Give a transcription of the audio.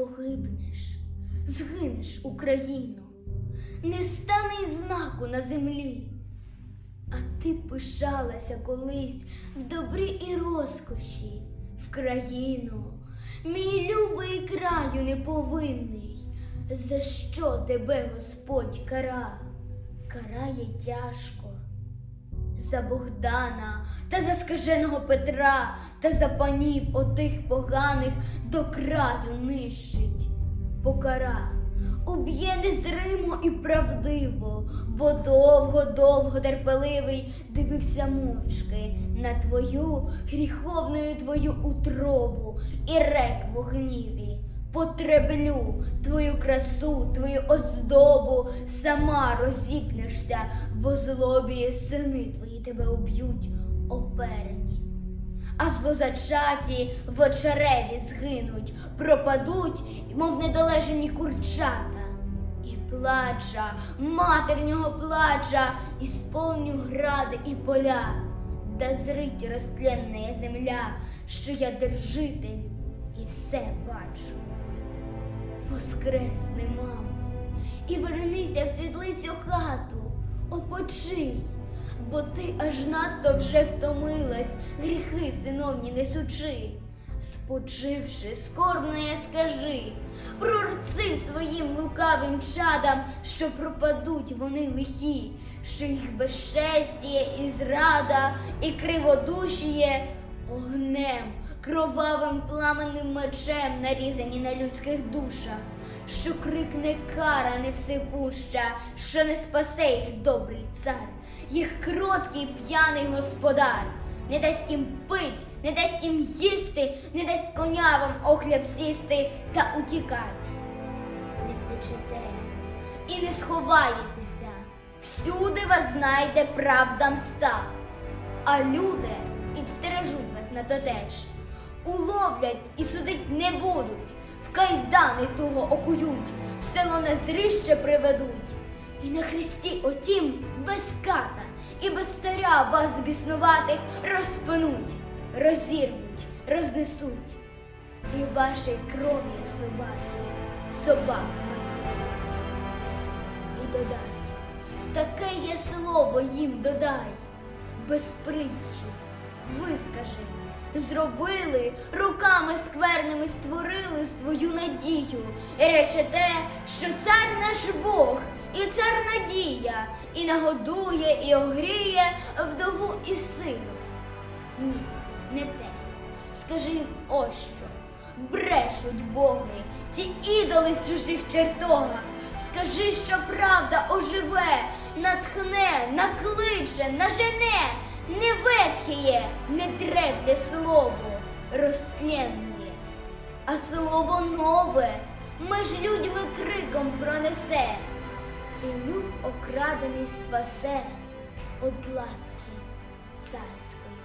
погибнеш, згинеш Україну, не стане й знаку на землі. А ти пишалася колись в добрі і розкоші, в країну, мій любий краю неповинний, за що тебе Господь кара, карає тяжко. За Богдана та за скаженого Петра та за панів отих поганих до краю нищить. Покара уб'є незримо і правдиво, бо довго-довго терпеливий дивився мовчки на твою гріховною твою утробу і рек в гніві. Потреблю твою красу, твою оздобу, сама розіпнешся в злобі, сини твої тебе уб'ють оперені. А злозачаті в очереві згинуть, пропадуть, мов недолежені курчата. І плача, матернього плача, і сповню гради і поля, да зрить розтленна земля, що я держитель і все бачу. Воскресни, мамо, і вернися в світлицю хату, опочий, бо ти аж надто вже втомилась, гріхи синовні несучи. Спочивши, скорбно скажи, прорци своїм лукавим чадам, що пропадуть вони лихі, що їх безчестіє і зрада, і криводушіє огнем, кровавим пламенним мечем нарізані на людських душах, що крикне кара невсипуща, що не спасе їх добрий цар, їх кроткий п'яний господар, не дасть їм пить, не дасть їм їсти, не дасть конявам охляб сісти та утікать. Не втечете і не сховаєтеся, всюди вас знайде правда мста. А люди підстережуть вас на тотеж, уловлять і судить не будуть, в кайдани того окують, в село на зрище приведуть. І на хресті отім без ката і без царя вас біснуватих розпинуть, розірвуть, рознесуть. І вашій кров'ю собаки, собаками полють. І додай, таке є слово їм додай, без притчі, вискажи, зробили, руками скверними створили свою надію. І речете, що цар наш Бог, і цар надія, і нагодує, і огріє вдову і сирот. Ні, не те. Скажи їм ось що. Брешуть боги, ті ідоли в чужих чертогах. Скажи, що правда оживе, натхне, накличе, нажене, не ветхіє, не древле слово, розтленне, а слово нове меж людьми криком пронесе, і люд окрадений спасе От ласки царської.